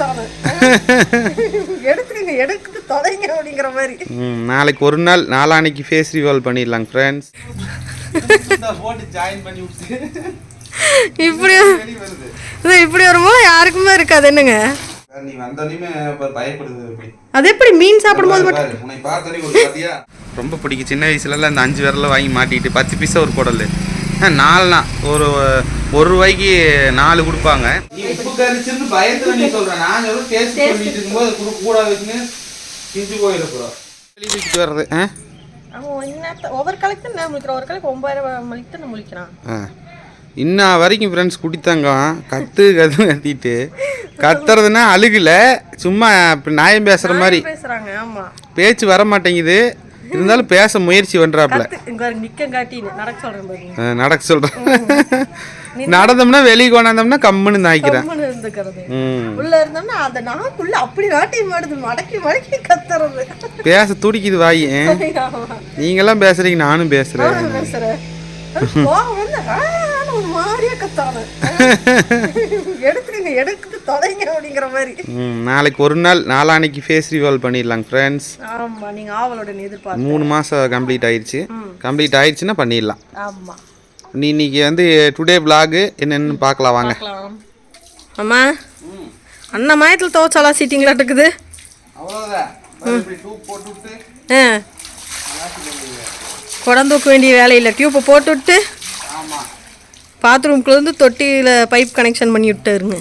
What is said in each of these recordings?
கத்தானு எடுத்துருங்க எடுத்து தொலைங்க அப்படிங்கிற மாதிரி. ம், நாளைக்கு ஒரு நாள் நாளானைக்கு ஃபேஸ் ரிவால்வ் பண்ணிடலாங்க ஃப்ரெண்ட்ஸ் இப்படி இது இப்படி வரும்போது யாருக்குமே இருக்காது என்னங்க? நீ வந்தோடனே பயப்படுது அப்படி அது எப்படி? மீன் சாப்பிடும்போது மட்டும் பாரு, உன்னை பார்த்தோன்னே ஒரு பாத்தியா? ரொம்ப பிடிக்கும். சின்ன வயசுலலாம் இந்த அஞ்சு விரல வாங்கி மாட்டிட்டு பத்து பீஸா ஒரு குடல் நாலுனா ஒரு ஒரு ரூபாய்க்கு நாலு கொடுப்பாங்க. நீ உப்பு கரிச்சுன்னு பயத்துல நீ சொல்ற நான் சொல்ல டேஸ்ட் பண்ணிட்டு இருக்கும்போது குடுக்க கூடாதுன்னு கிஞ்சி போயிடக்கூடாது வெளியே தூக்கிட்டு வர்றது ஆ? அவன் இன்னத்த ஒவ்வொரு கலைக்கு நான் முழிக்கிறான்? ஒரு கலைக்கு ஒன்பதாயிரம் மணிக்கு நான் முழிக்கிறான்? ஆ. இன்ன வரைக்கும் ஃப்ரெண்ட்ஸ் குடித்தாங்க கத்து கத்து கத்திட்டு. கத்துறதுன்னா அழுகல சும்மா இப்படி நியாயம் பேசுற மாதிரி. பேசுறாங்க ஆமா. பேச்சு வர மாட்டேங்குது. இருந்தாலும் பேச முயற்சி காட்டின்னு நடக்க சொல்றேன் சொல்றேன். நடந்தோம்னா வெளியே கொண்டாந்தோம்னா கம்முன்னு நாய்க்கிறேன். உள்ள இருந்தோம்னா அந்த நாக்குள்ள அப்படி நாட்டி மாடுது மடக்கி மடக்கி கத்துறது. பேச துடிக்குது வாய் ஆமா. நீங்கெல்லாம் பேசுறீங்க நானும் பேசுறேன். பேசுறேன். நாளைக்கு ஒரு நாள் நாளானைக்கு ஃபேஸ் ரிவால்வ் பண்ணிடலாங்க ஃப்ரெண்ட்ஸ் ஆமா நீங்க ஆவலுடன் எதிர்பார்த்து மூணு மாதம் கம்ப்ளீட் ஆயிடுச்சு கம்ப்ளீட் ஆயிடுச்சுன்னா பண்ணிடலாம். ஆமா. நீ இன்னைக்கு வந்து டுடே vlog என்னென்னு பார்க்கலாம் வாங்க. பார்க்கலாம். அம்மா அண்ணா மயத்தில் துவச்சாலா சீட்டிங்களா இருக்குது குடம் தூக்க வேண்டிய வேலையில் டியூப்பை போட்டு விட்டு ஆமாம் பாத்ரூம்குள்ள இருந்து தொட்டியில் பைப் கனெக்ஷன் பண்ணி விட்டாருங்க.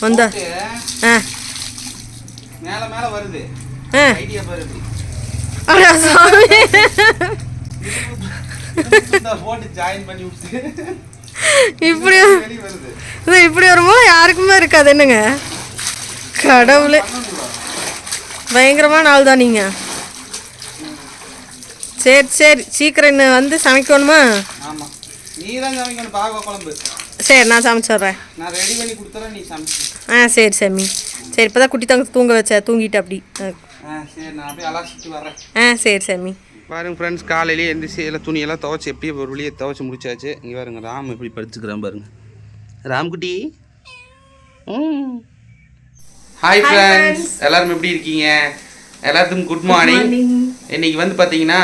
வந்தா. ஆ. மேலே மேலே வருது. ஆ. ஐடியா சாமி. இப்படி இது இப்படி வரும்போது யாருக்குமே இருக்காது. என்னங்க? கடவுளே. பயங்கரமான ஆள் தான் நீங்கள் சரி சரி. சீக்கிரம் இன்னும் வந்து சமைக்கணுமா? நீ தான் சமைக்கணும். பாக குழம்பு. சரி நான் சமைச்சிட்றேன். நான் ரெடி பண்ணி கொடுத்துறேன் நீ சமைச்சு. ஆ சரி சாமி. சரி இப்போ தான் குட்டி தங்க தூங்க வச்ச தூங்கிட்டு அப்படி. ஆ. ஆ சரி நான் அப்படியே அலாசிட்டு வரேன் ஆ சரி சாமி. பாருங்க ஃப்ரெண்ட்ஸ் காலையிலேயே எந்திரிச்சு எல்லாம் துணியெல்லாம் துவைச்சி எப்படியும் ஒரு வழியே துவைச்சி முடிச்சாச்சு. இங்கே பாருங்க ராம் எப்படி படுத்துக்கிறான் பாருங்க. ராம்குட்டி ம். ஹாய் ஃப்ரெண்ட்ஸ் எல்லாரும் எப்படி இருக்கீங்க? எல்லாத்துக்கும் குட் மார்னிங் இன்னைக்கு வந்து பார்த்தீங்கன்னா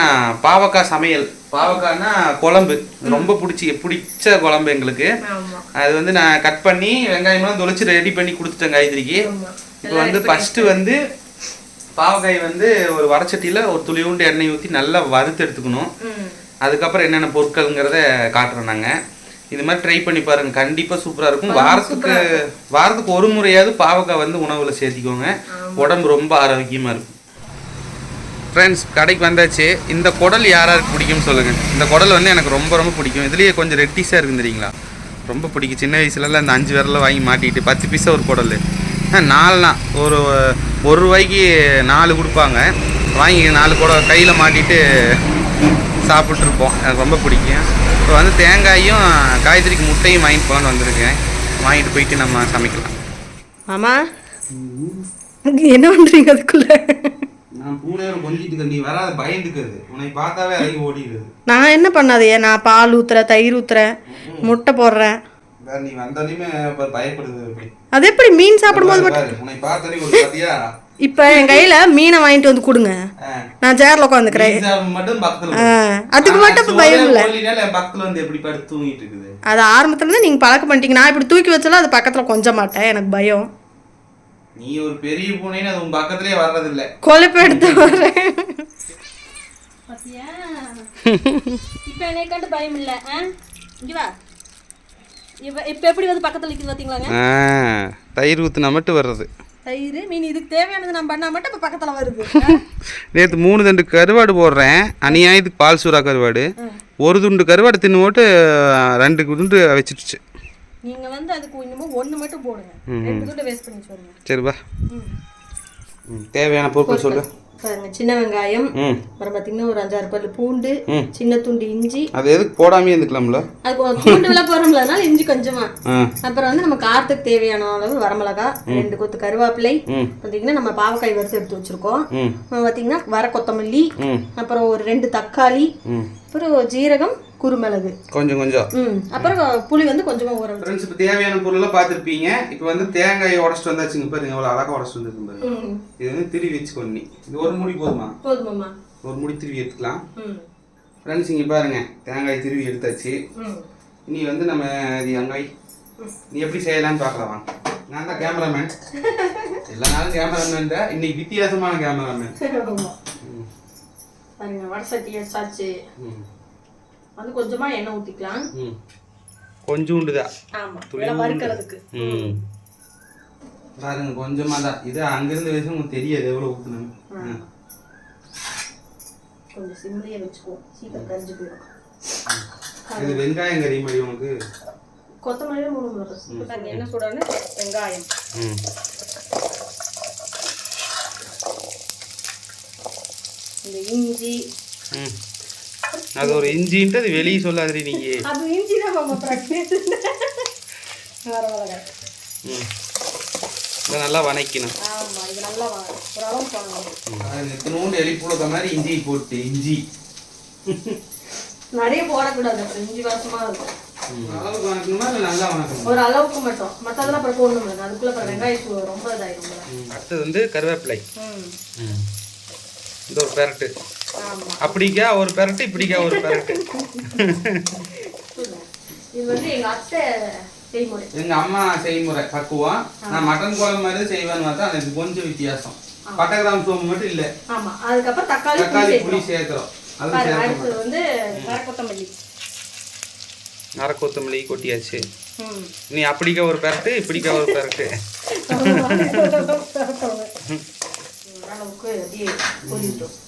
பாவக்காய் சமையல். பாவக்காய்னா குழம்பு. ரொம்ப பிடிச்சி பிடிச்ச குழம்பு எங்களுக்கு. அது வந்து நான் கட் பண்ணி வெங்காயம்லாம் தொளிச்சு ரெடி பண்ணி கொடுத்துட்டேன் காய்கறிக்கு. இப்போ வந்து ஃபஸ்ட்டு வந்து பாவக்காய் வந்து ஒரு வடச்சட்டியில் ஒரு துளியூண்டு எண்ணெய் ஊற்றி நல்லா வறுத்து எடுத்துக்கணும். அதுக்கப்புறம் என்னென்ன பொருட்கள்ங்கிறத காட்டுறோம் நாங்கள் இது மாதிரி ட்ரை பண்ணி பாருங்க. கண்டிப்பாக சூப்பராக இருக்கும். வாரத்துக்கு வாரத்துக்கு ஒரு முறையாவது பாவக்காய் வந்து உணவில் சேர்த்திக்கோங்க. உடம்பு ரொம்ப ஆரோக்கியமாக இருக்கும். ஃப்ரெண்ட்ஸ் கடைக்கு வந்தாச்சு. இந்த குடல் யார் யார் பிடிக்கும்னு சொல்லுங்கள் இந்த குடல் வந்து எனக்கு ரொம்ப ரொம்ப பிடிக்கும். இதுலேயே கொஞ்சம் ரெட்டிஸாக இருக்கும் தெரியுங்களா? ரொம்ப பிடிக்கும். சின்ன வயசுலலாம் இந்த அஞ்சு விரலில் வாங்கி மாட்டிட்டு பத்து பீஸா ஒரு குடல். நாலுனா ஒரு ஒரு ரூபாய்க்கு நாலு கொடுப்பாங்க. வாங்கி நாலு குட கையில் மாட்டிட்டு சாப்பிட்ருப்போம் எனக்கு ரொம்ப பிடிக்கும். இப்போ வந்து தேங்காயும் காய்கறிக்கு முட்டையும் வாங்கிட்டு போகலான்னு வந்திருக்கேன். வாங்கிட்டு போயிட்டு நம்ம சமைக்கலாம். ஆமாம் என்ன பண்ணுறீங்க அதுக்குள்ளே? கொஞ்சிட்டு நீ வராத பயந்துக்குது உன்னை பார்த்தாவே அழகி ஓடிடுது. நான் என்ன பண்ணாதே நான் பால் ஊத்துறேன் தயிர் ஊத்துறேன் முட்டை போடுறேன். நீ வந்தோடனே பயப்படுது அது எப்படி? மீன் சாப்பிடும்போது மட்டும் உன்னை பார்த்தோன்னே ஒரு பாத்தியா? இப்போ என் கையில் மீனை வாங்கிட்டு வந்து கொடுங்க. நான் சேரில் உட்காந்துக்கிறேன். அதுக்கு மட்டும் இப்ப பயம் இல்ல. அது ஆரம்பத்துலேருந்து நீங்கள் பழக்கம் பண்ணிட்டீங்க. நான் இப்படி தூக்கி வச்சாலும் அது பக்கத்தில் கொஞ்ச மாட்டேன் எனக்கு பயம். நீ ஒரு பெரிய பூனைன்னு அது உன் பக்கத்துலயே வர்றதில்ல. கொழுப்பு எடுத்து வரேன் பாத்தியா? இப்போ என்னை கண்டு பயம் இல்லை இங்கே வா. இப்போ இப்போ எப்படி வந்து பக்கத்தில் நிற்கிது பார்த்தீங்களாங்க ஆ, தயிர் ஊத்துனா மட்டும் வர்றது. தயிர்? மீன் இதுக்கு தேவையானது நான் பண்ணால் மட்டும் இப்போ பக்கத்தில் வருது. நேற்று மூணு தண்டு கருவாடு போடுறேன். அநியாயத்துக்கு பால் சூறா கருவாடு. ஒரு துண்டு கருவாடு தின்னு போட்டு ரெண்டு துண்டு வச்சிடுச்சு நீங்கள் வந்து அதுக்கு இன்னமும் ஒன்று மட்டும் போடுங்க. ரெண்டு துண்டு வேஸ்ட் பண்ணி சொல்லுங்க சரி வா. தேவையான பொருட்கள் சொல்லு. பாருங்க சின்ன வெங்காயம் அப்புறம் பார்த்தீங்கன்னா ஒரு அஞ்சாறு பல்லு பூண்டு. சின்ன துண்டு இஞ்சி. அது எதுக்கு போடாமே இருந்துக்கலாம்ல? அது பூண்டு எல்லாம் போடுறோம்ல அதனால இஞ்சி கொஞ்சமா. அப்புறம் வந்து நம்ம காரத்துக்கு தேவையான அளவு வரமிளகா ரெண்டு கொத்து கருவேப்பிலை. பார்த்தீங்கன்னா நம்ம பாவக்காய் வறுத்து எடுத்து வச்சிருக்கோம். பார்த்தீங்கன்னா வர கொத்தமல்லி அப்புறம் ஒரு ரெண்டு தக்காளி அப்புறம் ஜீரகம் குருமிளகு. கொஞ்சம் கொஞ்சம். ம் அப்புறம் புளி வந்து கொஞ்சமாக ஊற வச்சு. ஃப்ரெண்ட்ஸ் இப்போ தேவையான பொருள்லாம் பார்த்துருப்பீங்க. இப்போ வந்து தேங்காயை உடச்சிட்டு வந்தாச்சுங்க பாருங்க எவ்வளோ அழகாக உடச்சிட்டு வந்துருக்கு பாருங்க. இது வந்து திருவி வச்சுக்கொண்ணி இது ஒரு முடி போதுமா? போதுமாம்மா. ஒரு முடி திருவி எடுத்துக்கலாம். ஃப்ரெண்ட்ஸ் இங்கே பாருங்க தேங்காய் திருவி எடுத்தாச்சு. இனி வந்து நம்ம இது அங்கே. வை. நீ எப்படி செய்யலாம்னு பார்க்கலாம் வாங்க. நான் தான் கேமராமேன் எல்லா நாளும் கேமராமேன் தான். இன்னைக்கு வித்தியாசமான கேமராமேன். பாருங்க வடை சட்டி வச்சாச்சு. ம். வந்து கொஞ்சமா எண்ணெய் ஊத்திக்கலாம். ம். கொஞ்சோண்டு தான் ஆமா வறுக்கிறதுக்கு. ம். பாருங்க கொஞ்சமாக தான் இது அங்கேருந்து வச்சு உங்களுக்கு தெரியாது எவ்வளோ ஊற்றணும் ம். கொஞ்சம் சிம்லியே வச்சுக்குவோம். சீக்கிரம் கரிஞ்சு போயிடும். இது வெங்காயம் கறி மாதிரி உனக்கு கொத்தமல்லி மூணு என்ன சூடான? வெங்காயம். ம். இந்த இஞ்சி. ம். அது ஒரு இஞ்சின்ட்டு அது வெளியே சொல்லாதீ நீங்கள் அது இஞ்சி தான் வர ம். இதை நல்லா வதக்கணும் ஆமா இது நல்லா எலி புழுக்க மாதிரி இஞ்சி போட்டு இஞ்சி. நிறைய போடக்கூடாது அப்புறம் இஞ்சி வாசமா இருக்கும். அளவுக்கு வணக்கணுமா இல்லை நல்லா வணக்கணும்? ஒரு அளவுக்கு மட்டும். மற்றதெல்லாம் அப்புறம் போடணும் அதுக்குள்ள அப்புறம் வெங்காயம் ரொம்ப இதாயிரும் அடுத்தது வந்து கருவேப்பிலை. ம். இந்த ஒரு பெரட்டு. ஆமா அப்படிக்கா ஒரு பெரட்டு இப்படிக்கா ஒரு பெரட்டு. இது வந்து எங்க அத்தை செய்முறை. எங்க அம்மா செய்முறை பக்குவம். நான் மட்டன் குழம்பு மாதிரி செய்வேன்னு பார்த்தா எனக்கு கொஞ்சம் வித்தியாசம். பட்டை கிராம் சோம்பு மட்டும் இல்லை. ஆமா அதுக்கப்புறம் தக்காளி புளி தக்காளி புளி சேர்க்கணும் சேர்க்கிறோம் அது வந்து கரை கொத்தமல்லி கொட்டியாச்சு. நீ அப்படிக்கா ஒரு பெரட்டு இப்படிக்கா ஒரு பெரட்டு. அளவுக்கு அப்படியே பொரிட்டோம்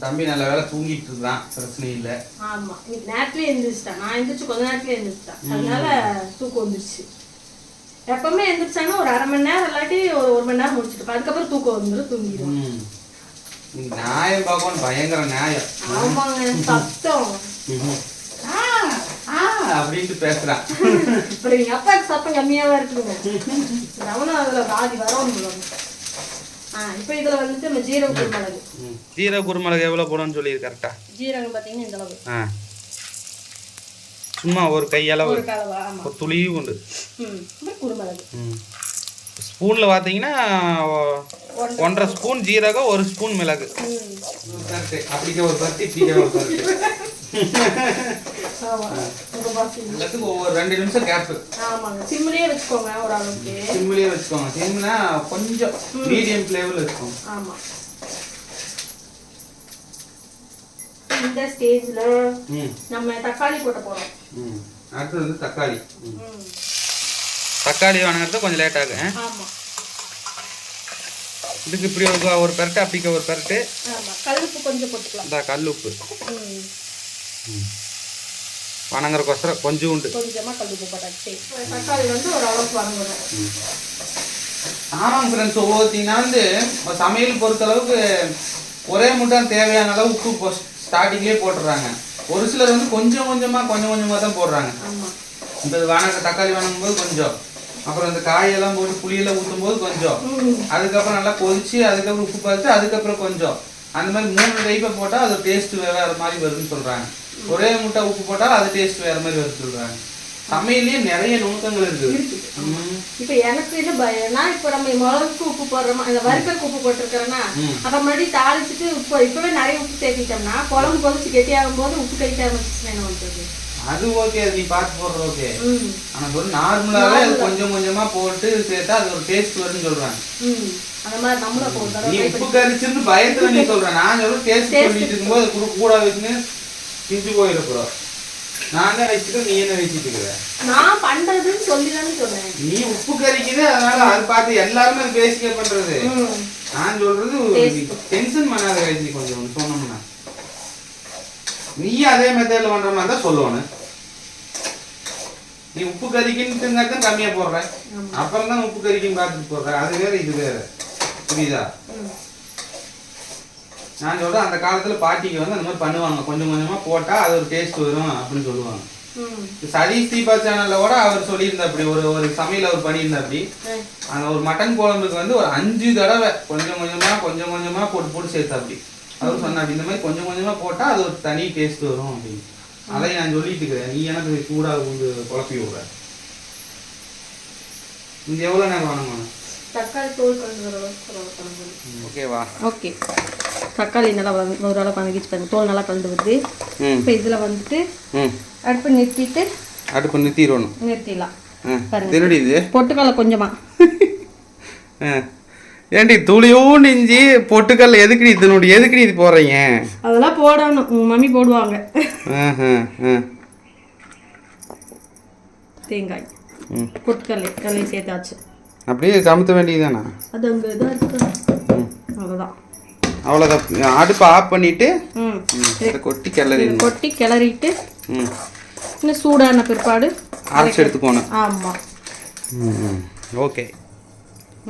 தம்பி நல்ல வேலை தூங்கிட்டு இருக்கான் பிரச்சனை இல்லை. ஆமா. இன்னைக்கு நேரத்துலயே எழுந்திரிச்சிட்டான் நான் எந்திரிச்சு கொஞ்ச நேரத்துல எழுந்திரிச்சிட்டேன் அதனால தூக்கம் வந்துருச்சு. எப்பவுமே எந்திரிச்சாங்கன்னா ஒரு அரை மணி நேரம் இல்லாட்டி ஒரு ஒரு மணி நேரம் முடிச்சுட்டு அதுக்கப்புறம் தூக்கம் வந்துடும் தூங்கிடும் நியாயம் பார்க்கணும் பயங்கர நியாயம். ஆமாங்க சத்தம். அப்படின்ட்டு பேசுறான். அப்புறம் எங்க அப்பாவுக்கு சத்தம் கம்மியாவா இருக்குங்க. கவனம் அதுல பாதி வரணும் ஆ இப்போ இதுல வந்துட்டு நம்ம ஜீரக குருமிளகு. ம். ஜீரக குருமிளகு எவ்வளோ போடணும்னு சொல்லிடு கரெக்டா ஜீரகம் பார்த்தீங்கன்னா இந்த அளவு. ஆ. சும்மா ஒரு கையளவு ஒரு கலவா ஆமா. ஒரு துளி உண்டு. ம் அப்புறம் குருமிளகு. ம். ஸ்பூனில் பார்த்தீங்கன்னா ஒன்றரை ஸ்பூன். ஜீரகம் ஒரு ஸ்பூன் மிளகு. ம். அப்படிக்க ஒரு பருத்தி எல்லாத்துக்கும் ஒவ்வொரு ரெண்டு நிமிஷம் கேப்பு ஆமாங்க. சிம்லயே வச்சுக்கோங்க ஒரு அளவுக்கு சிம்லேயே வச்சுக்கோங்க. சிம்னா கொஞ்சம் மீடியம் ஃப்ளேவரில் வச்சுக்கோங்க. ஆமா. இந்த ஸ்டேஜ்ல ம். நம்ம தக்காளி போட்ட போறோம். ம். அடுத்தது வந்து தக்காளி. தக்காளி வணங்குறது கொஞ்சம் லேட் ஆகும்? ஆமா. இதுக்கு இப்படி ஒரு பெரட்டு அப்படிக்க ஒரு பெரட்டு. ஆமா. கல்லுப்பு கொஞ்சம் போட்டுக்கலாம். இந்த கல் உப்பு ம். வணங்குறக்கோசரம் கொஞ்சம் உண்டு கொஞ்சமா கல்லுப்பு போட்டாச்சு. தக்காளி வந்து ஒரு அளவுக்கு வதங்கணும் ஆமாங்க ஃப்ரெண்ட்ஸ் ஒவ்வொருத்தீங்கன்னா வந்து சமையல் பொறுத்தளவுக்கு ஒரே முட்டம் தேவையான அளவு உப்பு இப்போ ஸ்டார்டிங்லேயே போட்டுடுறாங்க ஒரு சிலர் வந்து கொஞ்சம் கொஞ்சமாக கொஞ்சம் கொஞ்சமாக தான் போடுறாங்க. இது வணக்க தக்காளி வணங்கும் போது கொஞ்சம். அப்புறம் இந்த காயெல்லாம் போட்டு புளியெல்லாம் ஊற்றும் போது கொஞ்சம் அதுக்கப்புறம் நல்லா கொதிச்சு அதுக்கப்புறம் உப்பு பார்த்து அதுக்கப்புறம் கொஞ்சம். அந்த மாதிரி மூணு டைப்பை போட்டால் அது டேஸ்ட் வேறு மாதிரி வருதுன்னு சொல்கிறாங்க ஒரே முட்டை உப்பு போட்டால் அது டேஸ்ட் வேறு மாதிரி வருது சொல்கிறாங்க சமையல்லேயே நிறைய நுணுக்கங்கள் இருக்குது ம். இப்ப எனக்கு என்ன பயம்னா இப்ப நம்ம மிளகுக்கு உப்பு போடுறோமா இந்த வறுக்கலுக்கு உப்பு போட்டிருக்கிறோன்னா ம். அப்புறம் மறுபடியும் தாளிச்சுட்டு உப்பு இப்பவே நிறைய உப்பு சேர்த்திட்டோம்னா குழம்பு கொதிச்சு கெட்டியாகும் போது உப்பு கழிக்க ஆரம்பிச்சுன்னா என்ன பண்றது அது ஓகே அது நீ பார்த்து போடுற ஓகே ம். ஆனால் ஒரு நார்மலாகவே அது கொஞ்சம் கொஞ்சமாக போட்டு சேர்த்தா அது ஒரு டேஸ்ட் மாதிரி ஒரு தடவை நீ உப்பு கரிச்சுன்னு பயத்துல நீ சொல்ற. நான் சொல்ற டேஸ்ட் சொல்லிட்டு இருக்கும்போது அது கூட வச்சுன்னு திஞ்சு போயிடக்கூடாது நான் தான் வச்சுட்டு நீ என்ன வச்சுட்டு இருக்கிற நான் பண்றதுன்னு சொல்லிதானே சொன்னேன். நீ உப்பு கறிக்குது அதனால அது பார்த்து எல்லாருமே அது பேசிக்க பண்றது. நான் சொல்றது. டென்ஷன் பண்ணாத வயசு கொஞ்சம் சொன்னோம்னா நீ அதே மெத்தட்ல பண்ற மாதிரி தான் சொல்லணும். நீ உப்பு கறிக்குன்னு தான் கம்மியா போடுற. அப்புறம் தான் உப்பு கறிக்குன்னு பார்த்துட்டு போடுற. அது வேற இது வேற. புரியுதா? நான் சொல்றேன் அந்த காலத்துல பாட்டிக்கு வந்து அந்த மாதிரி பண்ணுவாங்க. கொஞ்சம் கொஞ்சமா போட்டா அது ஒரு டேஸ்ட் வரும் அப்படின்னு சொல்லுவாங்க. சதீஷ் தீபா சேனல்ல கூட அவர் சொல்லியிருந்தா அப்படி. ஒரு ஒரு சமையல் அவர் பண்ணியிருந்தா அப்படி. அந்த ஒரு மட்டன் குழம்புக்கு வந்து ஒரு அஞ்சு தடவை கொஞ்சம் கொஞ்சமா கொஞ்சம் கொஞ்சமா போட்டு போட்டு சேர்த்தா அப்படி. அவர் சொன்னா அப்படி இந்த மாதிரி கொஞ்சம் கொஞ்சமா போட்டா அது ஒரு தனி டேஸ்ட் வரும் அப்படின்னு அதையும் நான் சொல்லிட்டு இருக்கிறேன். நீ எனக்கு சூடாக வந்து குழப்பி விடுற. இந்த எவ்வளோ நேரம் வேணுமா தக்காளி தோல். ஓகேவா? ஓகே. தக்காளி நல்லா ஓரளவு வதங்கிச்சு பாருங்க. தோல் நல்லா கலந்து வருது ம். இப்போ இதில் வந்துட்டு ம். அடுப்பு நிறுத்திட்டு அடுப்பு நிறுத்திடணும். நிறுத்திடலாம். பொட்டுக்கடலை கொஞ்சமா. ஆ. ஏண்டி துளியோண்டு இஞ்சி பொட்டுக்கல்ல எதுக்குடி இதனுடைய எதுக்குடி இது போடுறீங்க? அதெல்லாம் போடணும். உங்க மம்மி போடுவாங்க. தேங்காய். ம். பொட்டுக்கடலை கடலை சேர்த்தாச்சு. அப்படியே கமுத்த வேண்டியதுதானா? அது அங்கே இதாக இருக்கு அவ்வளோதான் அவ்வளோதான் அடுப்பை ஆஃப் பண்ணிட்டு ம். கொட்டி கிளறிடணும் கொட்டி கிளறிட்டு ம். இன்னும் சூடான பிற்பாடு அரைச்சி எடுத்துக்கோணும். ஆமாம் ம் ஓகே.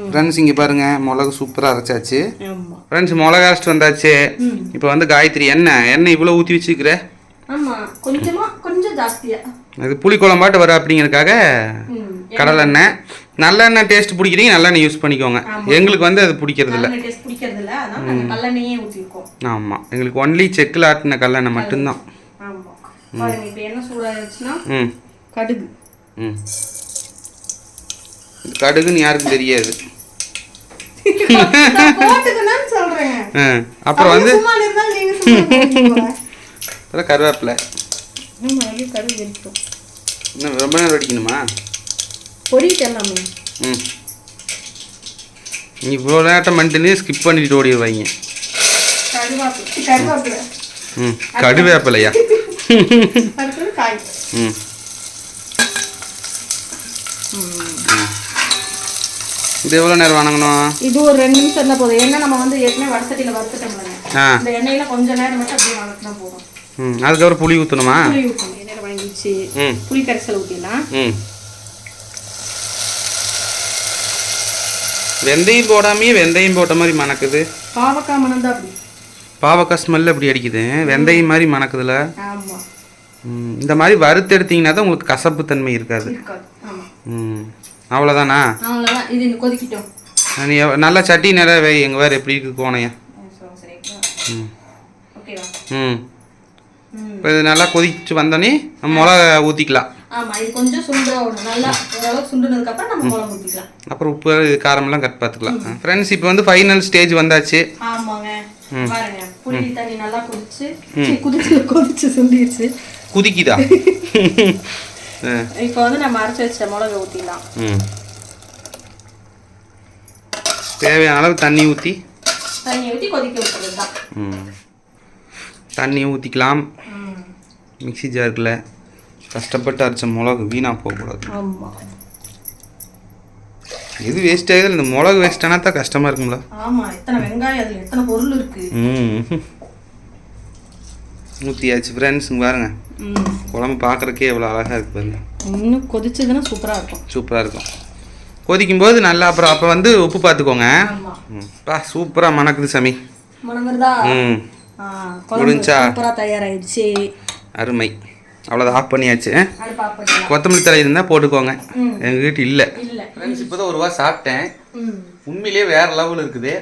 ஃப்ரெண்ட்ஸ் இங்கே பாருங்க மிளகு சூப்பராக அரைச்சாச்சு. ஃப்ரெண்ட்ஸ் மிளகா அரைச்சிட்டு வந்தாச்சு. இப்போ வந்து காயத்ரி எண்ணெய் எண்ணெய் இவ்வளோ ஊற்றி வச்சுக்கிற கொஞ்சமாக கொஞ்சம் ஜாஸ்தியாக அது புளி குழம்பாட்டு வர அப்படிங்கிறதுக்காக கடலெண்ணெய். நல்லெண்ணெய் டேஸ்ட் பிடிக்கிறீங்க நல்லெண்ணெய் யூஸ் பண்ணிக்கோங்க. எங்களுக்கு வந்து அது பிடிக்கிறது இல்லை. பிடிக்கிறது இல்லை அதனால நாங்கள் கல்லெண்ணெயே ஊற்றிருக்கோம் ஆமாம் எங்களுக்கு ஒன்லி செக்கில் ஆட்டின கல்லெண்ணெய் மட்டும்தான். ஆமாம் பாருங்க இப்போ என்ன சூடாகிடுச்சுன்னா ம். கடுகு. ம். கடுகுன்னு யாருக்கும் தெரியாது. அப்புறம் வந்து கருவேப்பிலை. ரொம்ப நேரம் வெடிக்கணுமா? பொரியிட்டு எல்லாமே. ம். நீ இவ்வளோ நேரம் பண்ணிட்டு ஸ்கிப் பண்ணிட்டு ஓடிடுவாங்க ம் கடுவேப்பிலையா? ம். இது எவ்வளோ நேரம் வணங்கணும்? இது ஒரு ரெண்டு நிமிஷம் இருந்தால் போதும். எண்ணெய் நம்ம வந்து ஏற்கனவே வடசட்டியில் வறுத்துட்டோம்லங்க ஆ. இந்த எண்ணெயில கொஞ்ச நேரம் மட்டும் அப்படியே வதக்கினா போதும். ம் அதுக்கப்புறம் புளி ஊற்றணுமா புளி ஊற்றணும் எண்ணெயில் வாங்கிச்சு ம். புளி கரைசல் ஊற்றிடலாம் ம். வெந்தயம் போடாமையே வெந்தயம் போட்ட மாதிரி மணக்குது. பாவக்காய் மணம் தான் அப்படி. பாவக்காய் ஸ்மெல் அப்படி அடிக்குது. வெந்தயம் மாதிரி மணக்குதுல. இந்த மாதிரி வறுத்து எடுத்தீங்கன்னா தான் உங்களுக்கு கசப்பு தன்மை இருக்காது. ம் அவ்வளோதானா நீ நல்லா சட்டி நிறைய வை எங்கள் வேறு எப்படி இருக்கு கோணையா? ம். ம். இப்போ இது நல்லா கொதிச்சு வந்தோடனே மிளகா ஊற்றிக்கலாம் ஆமா இது கொஞ்சம் சுண்டணும் நல்லா ஓரளவுக்கு சுண்டுனதுக்கு அப்புறம் நம்ம குழம்பு ஊற்றிக்கலாம் அப்புறம் உப்பு காரமெல்லாம் கட் பார்த்துக்கலாம். ஃப்ரெண்ட்ஸ் இப்போ வந்து ஃபைனல் ஸ்டேஜ் வந்தாச்சு. ஆமாங்க. பாருங்க புளி தண்ணி நல்லா கொதிச்சு சீ, குதிச்சு கொதிச்சு சுண்டிடுச்சு குதிக்குதா? இப்போ வந்து நம்ம அரைச்சி வச்ச மிளகை ஊற்றிடலாம் தேவையான அளவு தண்ணி ஊற்றி தண்ணி ஊற்றி கொதிக்க ம். தண்ணி ஊற்றிக்கலாம் ம். மிக்ஸி ஜாருக்குள்ள கஷ்டப்பட்டு அரைச்ச மிளகு வீணாக போகக்கூடாது. ஆமாம் எது வேஸ்ட் ஆகுது? இந்த மிளகு வேஸ்ட் ஆனால் தான் கஷ்டமாக இருக்கும்ல. ஆமா எத்தனை வெங்காயம் அதில் எத்தனை பொருள் இருக்கு. ம். ஊற்றியாச்சு ஃப்ரெண்ட்ஸ் பாருங்க. ம். குழம்பு பார்க்குறக்கே எவ்வளோ அழகாக இருக்கு பாருங்க. இன்னும் கொதிச்சதுன்னா சூப்பரா இருக்கும். சூப்பராக இருக்கும். கொதிக்கும் போது நல்லா அப்புறம் அப்போ வந்து உப்பு பார்த்துக்கோங்க பா சூப்பராக மணக்குது சாமி. முடிஞ்சா? சூப்பரா தயாராயிடுச்சு. அருமை. அவ்வளோதான் ஆஃப் பண்ணியாச்சு. கொத்தமல்லி தலை இருந்தால் போட்டுக்கோங்க. எங்கள் வீட்டு இல்லை. இல்ல. ஃப்ரெண்ட்ஸ் இப்போ தான் ஒரு ரூபா சாப்பிட்டேன். உண்மையிலேயே வேற லெவல் இருக்குது.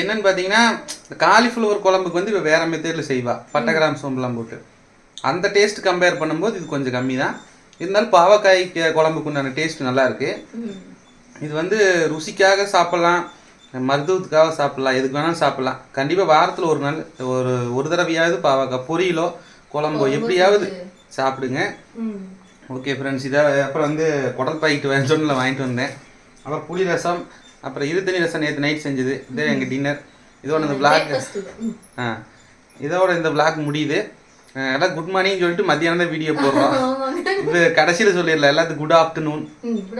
என்னன்னு பார்த்தீங்கன்னா காலிஃப்ளவர் குழம்புக்கு வந்து இவ வேற மெத்தேடில் செய்வா. பட்டை கிராம் சோம்பெல்லாம் போட்டு. அந்த டேஸ்ட் கம்பேர் பண்ணும்போது இது கொஞ்சம் கம்மி தான் இருந்தாலும் பாவக்காய் குழம்புக்கு உண்டான டேஸ்ட் நல்லா இருக்கு. இது வந்து ருசிக்காக சாப்பிடலாம். மருத்துவத்துக்காக சாப்பிடலாம். எதுக்கு வேணாலும் சாப்பிடலாம். கண்டிப்பாக வாரத்தில் ஒரு நாள் ஒரு ஒரு தடவையாவது பாவக்காய் பொரியலோ குழம்போ எப்படியாவது சாப்பிடுங்க. ஓகே ஃப்ரெண்ட்ஸ் இதை அப்புறம் வந்து குடல் பாக்கெட் வேணும்னு வாங்கிட்டு வந்தேன். அப்புறம் புளி ரசம் அப்புறம் இருத்தனி ரசம் நேற்று நைட் செஞ்சது. இதே எங்கள் டின்னர் இதோட இந்த பிளாக் ஆ. இதோட இந்த பிளாக் முடியுது. எல்லாம் குட் மார்னிங் சொல்லிட்டு மத்தியானம் தான் வீடியோ போடுறோம். இது கடைசியில் சொல்லிடலாம். எல்லாத்துக்கும் good afternoon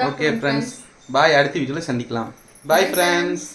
okay friends bye அடுத்த வீடியோவில் சந்திக்கலாம். Bye friends